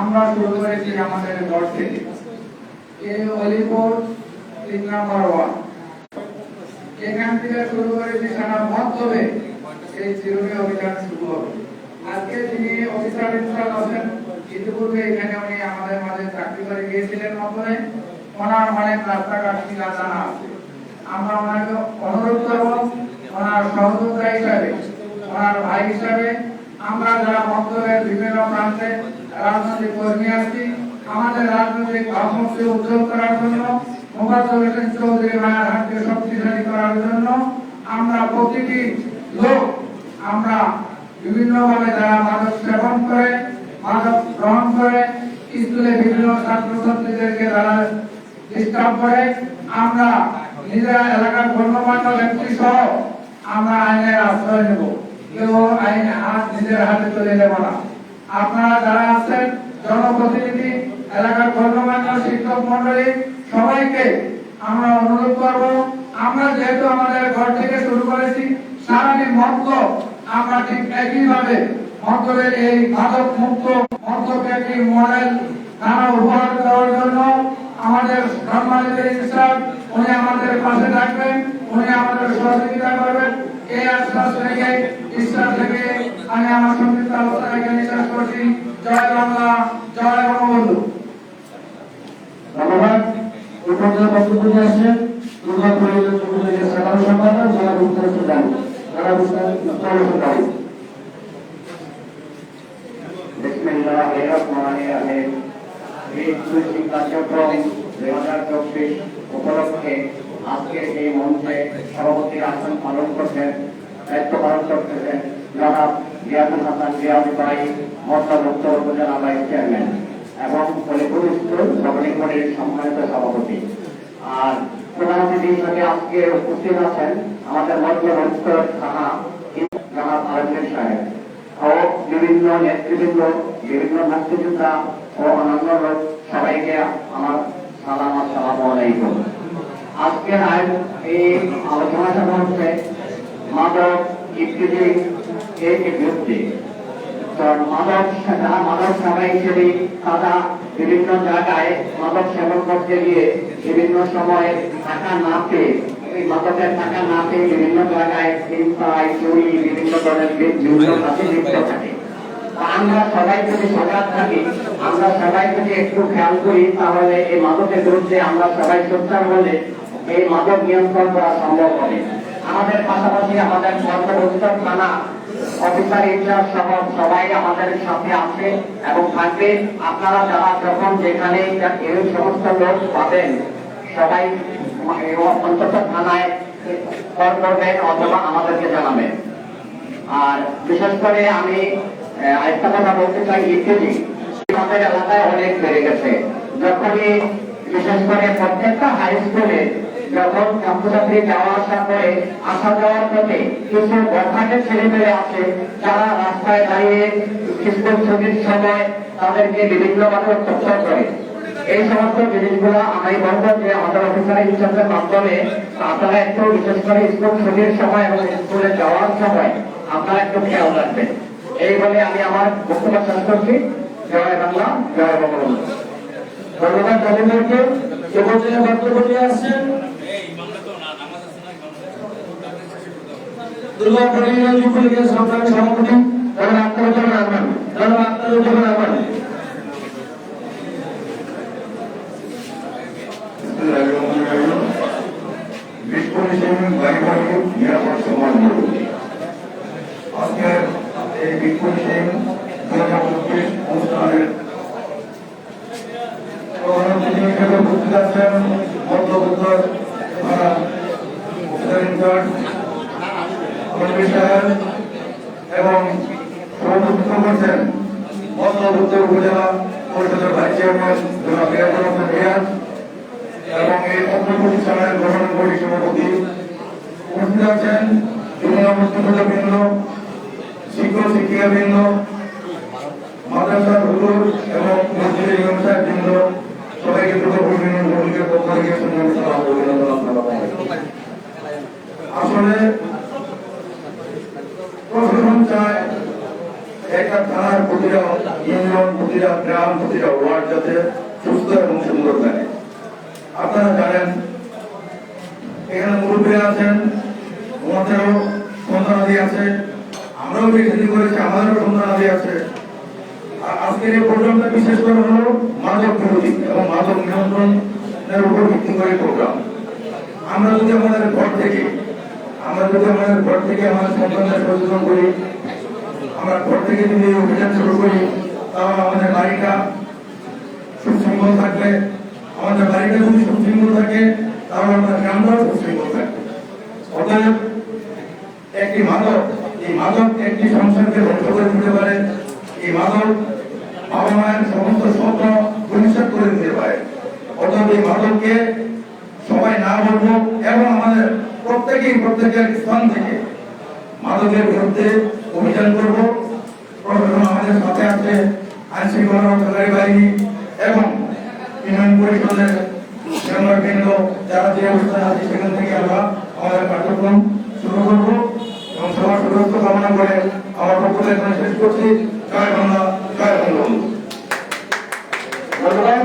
আমরা শুরু করেছি আমাদের থেকে এই অলিপুর তিন এখান থেকে শুরু করেছি সারা অভিযান শুরু হবে। আজকে অফিসার আছেন, ইতিপূর্বে এখানে উনি আমাদের মাঝে চাকরি করে গিয়েছিলেন ওনার অনেক রাস্তাঘাট শিলা জানা আছে। আমরা ওনাকে অনুরোধ করব, ওনার সহযোগিতা হিসাবে, ওনার ভাই হিসাবে আমরা যারা মধ্যের বিভিন্ন প্রান্তে রাজনৈতিক কর্মী আছি আমাদের রাজনৈতিক ভাবমূর্তি উজ্জ্বল করার জন্য মোবাজ্জল হোসেন চৌধুরী ভাইয়ের হাতকে শক্তিশালী করার জন্য আমরা প্রতিটি লোক, আমরা বিভিন্নভাবে যারা মাদক সেবন করে, মাদক গ্রহণ করে, স্কুলে বিভিন্ন ছাত্রছাত্রীদেরকে যারা ডিস্টার্ব করে, আমরা নিজেরা এলাকার গণ্যমান্য ব্যক্তি সহ আমরা আইনের আশ্রয় নেব। কেউ আইন হাত নিজের হাতে তুলে নেব না। আপনারা যারা আছেন, জনপ্রতিনিধি, এলাকার গণ্যমান্য শিক্ষক মন্ডলী সবাইকে আমরা অনুরোধ করব, আমরা যেহেতু আমাদের ঘর থেকে শুরু করেছি, সারাদিন মধ্য আমরা ঠিক একইভাবে মধ্যের এই মাদক মুক্ত মধ্যকে একটি মডেল নানা উপহার দেওয়ার জন্য আমাদের ইনসাফ উনি আমাদের পাশে থাকবেন, উনি আমাদের সহযোগিতা করবেন। এই আশ্বাস রেখে ঈশ্বর থেকে আমি আমার সংক্ষিপ্ত আলোচনা এখানে শেষ করছি। জয় বাংলা, জয় বঙ্গবন্ধু। ধন্যবাদ। যারা যারা উপলক্ষে এই মঞ্চে সভাপতির আসন পালন করছেন, দায়িত্ব পালন করতেছেন জনাব জিয়াদুল হাসান জিয়াউল ভাই উত্তর উপজেলা ভাইস চেয়ারম্যান এবং হলিপুর স্কুল সবলিঙ্গনের সম্মানিত সভাপতি। আর প্রধান অতিথি হিসেবে আজকে উপস্থিত আছেন আমাদের মধ্যে উত্তর থানা জনাব আলমগীর সাহেব ও বিভিন্ন নেতৃবৃন্দ, বিভিন্ন মুক্তিযোদ্ধা ও অন্যান্য লোক, সবাইকে আমার সালাম আসসালামু আলাইকুম। আজকের আয়োজন এই আলোচনা সভা হচ্ছে মাদক ইত্যাদি আমরা সবাই যদি সজাগ থাকি, আমরা সবাই যদি একটু খেয়াল করি, তাহলে এই মাদকের বিরুদ্ধে আমরা সবাই সোচ্চার হলে এই মাদক নিয়ন্ত্রণ করা সম্ভব হবে। আমাদের পাশাপাশি আমাদের থানা অফিসার ইনচার্জ সহ সবাই আমাদের সাথে আছে এবং থাকবে। আপনারা যারা যখন যেখানে এই সমস্ত লোক পাবেন, সবাই অন্তত থানায় কল করবেন অথবা আমাদেরকে জানাবেন। আর বিশেষ করে আমি আরেকটা কথা বলতে চাই ইত্যাদি আমাদের এলাকায় অনেক বেড়ে গেছে। যখনই বিশেষ করে প্রত্যেকটা হাই স্কুলে যখন ছাত্রছাত্রী যাওয়া আসা করে আসা যাওয়ার পথে কিছু বখাটে ছেলে মেয়ে আছে, যারা রাস্তায় দাঁড়িয়ে স্কুল ছুটির সময় তাদেরকে বিভিন্নভাবে অত্যাচার করে। এই সমস্ত জিনিসগুলো আমি বলব যে আমাদের অফিসার ইনচার্জের মাধ্যমে আপনারা একটু বিশেষ করে স্কুল ছুটির সময় এবং স্কুলে যাওয়ার সময় আপনারা একটু খেয়াল রাখবেন। এই বলে আমি আমার বক্তব্য শেষ করছি। জয় বাংলা, জয় বঙ্গবন্ধু। ধন্যবাদ তাদেরকে এ পর্যায়ে বক্তব্য নিয়ে আসছেন జిల్లా పరిధిలో చూపులుగా సంస్థ సభాపతి గౌరవ అక్కరతో రామన్ గౌరవ అక్కరతో రామన్ विश्व विषय में भाई भाइयों निरापद समाज में আজকে এই বিক্ষোভ মিছিল দুই হাজার চব্বিশ অনুষ্ঠানের প্রধানমন্ত্রী হিসেবে উপস্থিত আছেন মধ্যপ্রদেশ ইনচার্জ এবং সভাপতিত্ব করছেন মধ্যবুদ্ধ উপজেলা পরিষদের ভাইস চেয়ারম্যান জনাব এবং এই অত্র প্রতিষ্ঠানের গঠন বডি সভাপতি উপস্থিত আছেন যুবনা মুক্তিযোদ্ধাবৃন্দ শিক্ষক শিক্ষিকাবৃন্দ মাদ্রাসার হুজুর এবং মসজিদের ইমাম সাহেববৃন্দ সবাইকে দুর্গাপুর বিনোদন কমিটির পক্ষ থেকে সম্মানিত অভিনন্দন আপনারা আসলে প্রশাসন চায় একটা থানার প্রতিটা ইউনিয়ন প্রতিটা গ্রাম প্রতিটা ওয়ার্ড যাতে সুস্থ এবং সুন্দর থাকে আপনারা জানেন, এখানে মুরব্বীরা আছেন আমাদেরও সন্তানাদি আছে, আমরাও বিরোধী করেছি, আমাদেরও সন্তানাদি আছে। আজকের এই প্রোগ্রামটা বিশেষ করে হলো মাদক বিরোধী এবং মাদক নিয়ন্ত্রণের উপর ভিত্তি করে প্রোগ্রাম। আমরা যদি আমাদের ঘর থেকে, আমরা যদি আমাদের ঘর থেকে আমাদের সন্তানদের সচেতন করি, আমরা ঘর থেকে যদি অভিযান শুরু করি, তাহলে আমাদের বাড়িটা সুশৃঙ্খল থাকবে আমাদের বাড়িটা যদি সুশৃঙ্খল থাকে তাহলে আমাদের গ্রামটাও সুশৃঙ্খল থাকবে অতএব একটি মাদক, এই মাদক একটি সংসারকে ধ্বংস করে দিতে পারে। এই মাদক বাবা মায়ের সমস্ত স্বপ্ন পরিষ্কার করে দিতে পারে। অতএব এই মাদককে সবাই না বলব এবং আমাদের প্রত্যেকেই প্রত্যেকের স্থান থেকে মাদকের বিরুদ্ধে অভিযান করব। আমাদের সাথে আছে আইন শৃঙ্খলা রক্ষাকারী বাহিনী, এবং ইউনিয়ন পরিষদের কেন্দ্র যারা যে অবস্থায় আছে, সেখান থেকে আমরা আমাদের কার্যক্রম শুরু করব এবং সবার সুরক্ষ কামনা করে আমার বক্তব্য থেকে শেষ করছি। জয় বাংলা জয় বঙ্গবন্ধু ধন্যবাদ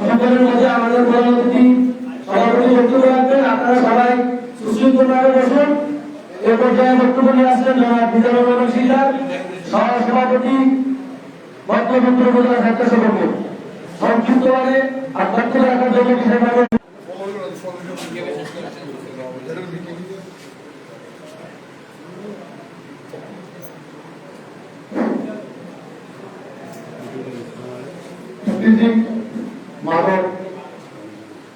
সকলের মধ্যে আমাদের প্রধান অতিথি সভাপতি বক্তব্য রাখবেন আপনারা সবাই সুশৃঙ্খলভাবে বসুন এ পর্যায়ে বক্তব্য নিয়ে আসছেন জনাব বিজয় রহমান সিদ্ধার সভাপতি মধ্যমন্ত্রী উপজেলা ছাত্র সভাপতি। সংক্ষিপ্তভাবে আর বক্তব্য রাখার জন্য বিশেষভাবে ইফতিজিং মাদক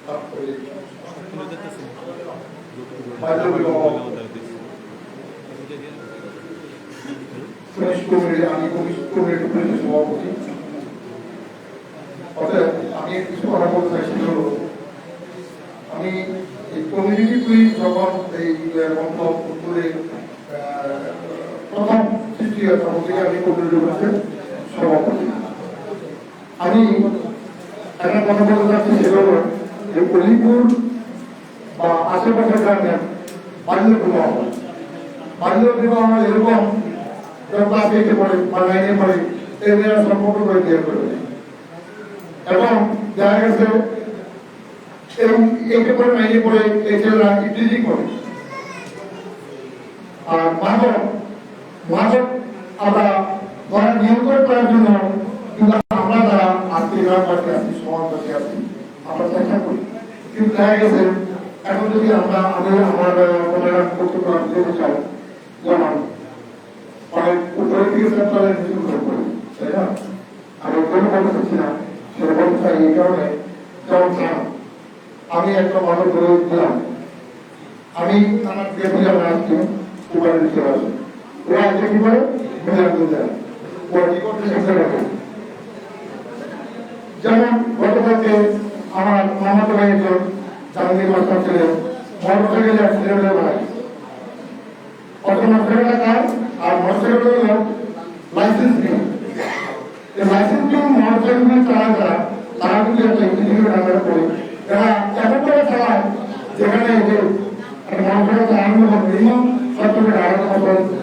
তারপরে বাল্যবিবাহ পুলিশ কমিটি আমি পুলিশ কমিটি পুলিশের সভাপতি অতএব আমি কিছু কথা বলতে চাই সেটা আমি এই কমিউনিটি যখন এই বন্ধ উত্তরে প্রথম তখন থেকে আমি কমিউনিটি পুলিশের সভাপতি আমি একটা কথা বলতে চাচ্ছি, সেটা যে অলিপুর বা আশেপাশের গ্রামে বাল্য বিবাহ বাল্য বিবাহ এরকম ক্লাস এইটে পড়ে বা নাইনে পড়ে এই সম্পর্ক করে বিয়ে করে। এবং দেখা গেছে এই এইটে পড়ে নাইনে পড়ে এই ছেলেরা ইংরেজি করে। আর মাদক মাদক আমরা ধরা নিয়ন্ত্রণ করার জন্য কিন্তু আমরা যারা আজকে গ্রামবাসী আছি সমাজবাসী আছি আমরা চেষ্টা করি। কিন্তু দেখা গেছে, এখন যদি আমরা আমাদের আমার বক্তব্য আমি চাই কারণে থানা আমি একটা মানুষ ধরে দিলাম। আমি আমার দিয়ে আজকে কুমারের দিতে আসি ওরা আছে কি করে? বুঝান বুঝান ওরা কি করতে শিখতে পারে যেমন গতকালকে আমার মামাতো ভাই একজন জাহাঙ্গীর মাস্টার ছিলেন মোটরসাইকেলে অ্যাক্সিডেন্ট মারা গেছে অত মোটরসাইকেল কার? আর মোটরসাইকেল হলো লাইসেন্স নিয়ে। লাইসেন্স নিয়ে মোটরসাইকেল চালায় তারা কিন্তু ইঞ্জিনিয়ার করে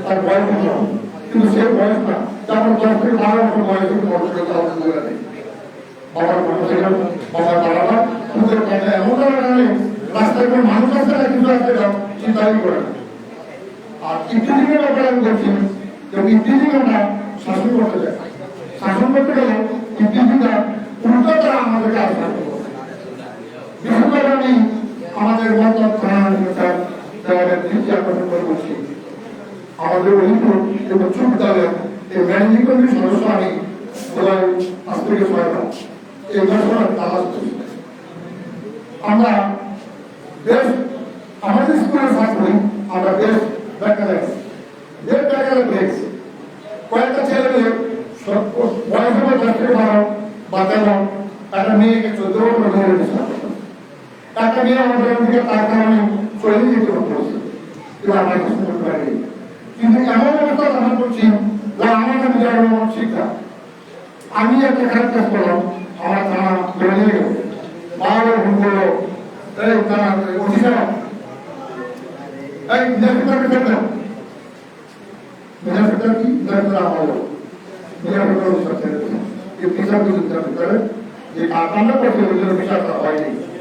তার বয়স হবে কিন্তু এমন কারণে রাস্তায় মানুষ আছে না চিন্তাই করে আর ইত্যাদি ব্যাপারে আমি শাসন করতে চাই শাসন করতে গেলে ইত্যাদিটা উল্টো তারা আমাদেরকে আশা করব করে আমি আমাদের মত দৃষ্টি আকর্ষণ করে বলছি আমাদের অলিপুর এবং উচ্চ বিদ্যালয়ের এই আমরা বেশ আমাদের স্কুলের ছাত্রী আমরা বেশ দেখা যাচ্ছি বেশ দেখা দেখছি কয়েকটা ছেলে মেয়ে সব- বয়স হবে দশ থেকে বারো বাচ্চারা একটা মেয়েকে চোদ্দ বছর ধরে বিশ্বাস একটা মেয়ে আমাদের দিকে তার কারণে চলে যেতে হচ্ছে আমরা কিছু করতে পারি কিন্তু এমন অবস্থা আমরা করছি যে আমাদের নিজের শিক্ষা। আমি একটা কাজ করলাম, আমার থানা ধরে নিয়ে গেল বারবার ফোন এই থানা অফিসার এই বিদ্যাপীঠকে ফেল বিদ্যাপীঠ কি? বিদ্যাপীঠ আমার বিদ্যাপীঠ অফিসার এই বিচার বিদ্যাপীঠের যে কাজটা করছে, ওই বিচারটা হয়নি কিন্তু বিদ্যাপীঠটা এই করছে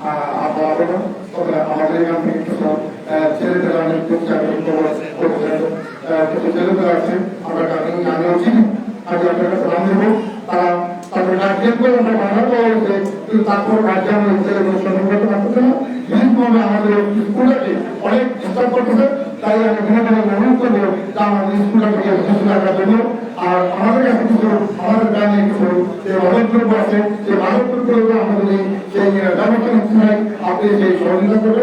আপনার আবেদন তবে আমাদের এখান থেকে কিছু আহ, ছেলেদের আমি খুব চাকরি করেছেন কিছু ছেলেদের আছে আমরা আমি আমিও চিনি আজ আপনার কাছে নাম দেবো তারা তাদের গার্জিয়ান করে আমরা বাধা দেওয়া হয়েছে কিন্তু তারপর গার্জিয়ান ছেলেগুলো সঠিক করতে পারতেছে না বিভিন্নভাবে আমাদের স্কুলটাকে অনেক ডিস্টার্ব করতেছে তাই আমি বিভিন্নভাবে অনুরোধ করব যে আমাদের স্কুলটাকে শিশু রাখার জন্য আর আমাদের কাছে কিছু আমাদের গ্রামে কিছু যে মাদকদ্রব্য আছে সেই মাদকদ্রব্য আমাদের এই সেই ব্যবস্থা নিতে চাই আপনি সেই সহযোগিতা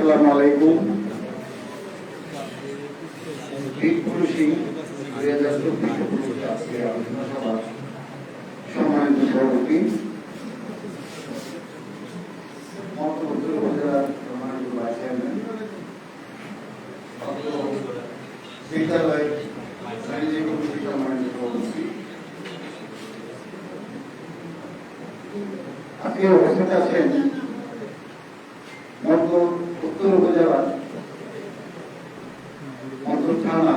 আসসালামু আলাইকুম। বীর পুরুষই দুই হাজার চব্বিশ আজকে আলোচনা সভা সম্মানিত সভাপতি বিদ্যালয় আজকে উপস্থিত আছেন মধ্য উত্তর উপজেলার মধ্য থানা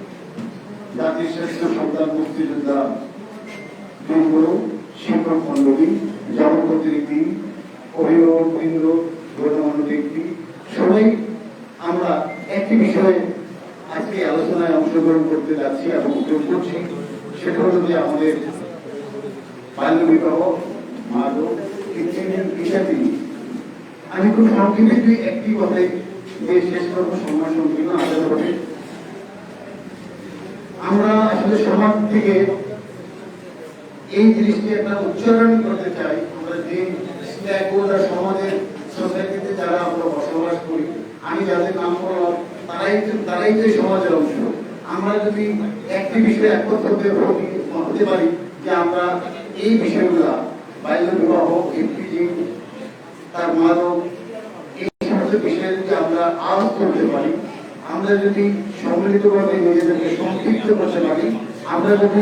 জাতির শ্রেষ্ঠ সন্তান মুক্তিযোদ্ধা বৃন্দ, শিক্ষক মন্ডলী, জনপ্রতিনিধি, অভিভাবক বৃন্দ গণ্যমান্য ব্যক্তি সবাই আমরা একটি বিষয়ে আজকে আলোচনায় অংশগ্রহণ করতে যাচ্ছি এবং উদ্যোগ করছি। সেটা হলো যে আমাদের বাল্য বিবাহ মাদক, ইত্যাদি আমি খুব সংক্ষেপে দুই একটি কথাই দিয়ে শেষ করব। সংকীর্ণ আদান করে আমরা আসলে সমাজ থেকে এই জিনিসটি একটা উচ্চারণ করতে চাই। আমরা যে সমাজের সোসাইটিতে যারা আমরা বসবাস করি, আমি যাদের নাম করলাম তারাই তারাই তো সমাজের অংশ। আমরা যদি একটি বিষয়ে একত্র হতে হতে পারি যে আমরা এই বিষয়গুলা বাল্য বিবাহ এফপিজি, তার মাদক, এই সমস্ত বিষয়ে যদি আমরা আওয়াজ করতে পারি আমরা যদি সম্মিলিতভাবে নিজেদেরকে সম্পৃক্ত করতে পারি, আমরা যদি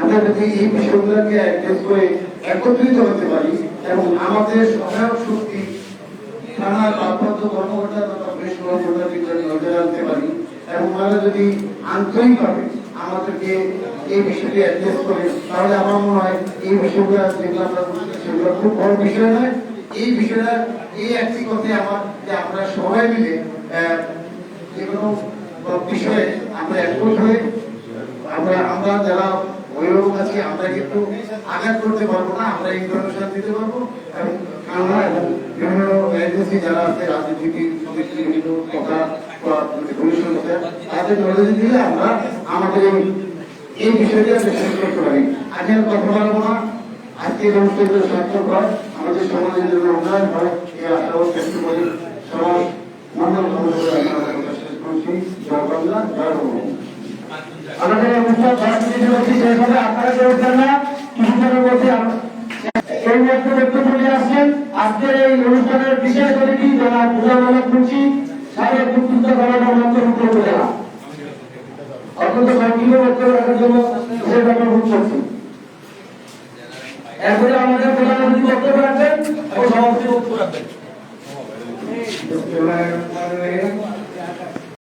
আমরা যদি এই বিষয়গুলোকে অ্যাড্রেস করে একত্রিত হতে পারি এবং আমাদের সহায়ক শক্তি থানার ভারপ্রাপ্ত কর্মকর্তা তথা পুলিশ কর্মকর্তার ভিতরে নজর আনতে পারি এবং আমরা যদি আন্তরিকভাবে আমাদেরকে এই বিষয়টি অ্যাড্রেস করে, তাহলে আমার মনে হয় এই বিষয়গুলো যেগুলো আমরা সেগুলো খুব বড় বিষয় নয় এই বিষয়টা, এই একটি কথাই আমার, যে আমরা সবাই মিলে যে কোনো বিষয়ে আমরা একমত হয়ে আমরা আমরা যারা অভিভাবক আছি, আমরা কিন্তু আঘাত করতে পারব না, আমরা ইনফরমেশন দিতে পারব এবং এবং বিভিন্ন এজেন্সি যারা আছে বিভিন্ন কথা দিলে আমরা আমাদের এই- বিষয়টি করতে পারি। আজকে কথা বলব না। আজকে সার্থক হয়। আমাদের সমাজের জন্য উন্নয়ন হয়, এই আশাবাদ চেষ্টা করি সমাজ মঙ্গল কামনা শেষ করছি। জয় বাংলা, জয় আমাদের অনুষ্ঠান মধ্যে শেষ হবে আপনারা কেউ না, কিছুক্ষণের মধ্যে এই মুহূর্তে বক্তব্য নিয়ে আসছেন। আজকের এই অনুষ্ঠানের বিশেষ অতিথি যারা পূজা মানব মুন্সি সাবেক মুক্তিযুদ্ধ কমান্ডার মন্ত্রমুক্ত উপজেলা অত্যন্ত সংক্ষিপ্ত বক্তব্য রাখার জন্য বিশেষভাবে অনুরোধ করছি। এরপরে আমাদের প্রধানমন্ত্রী বক্তব্য রাখবেন ও সভাপতি বক্তব্য রাখবেন।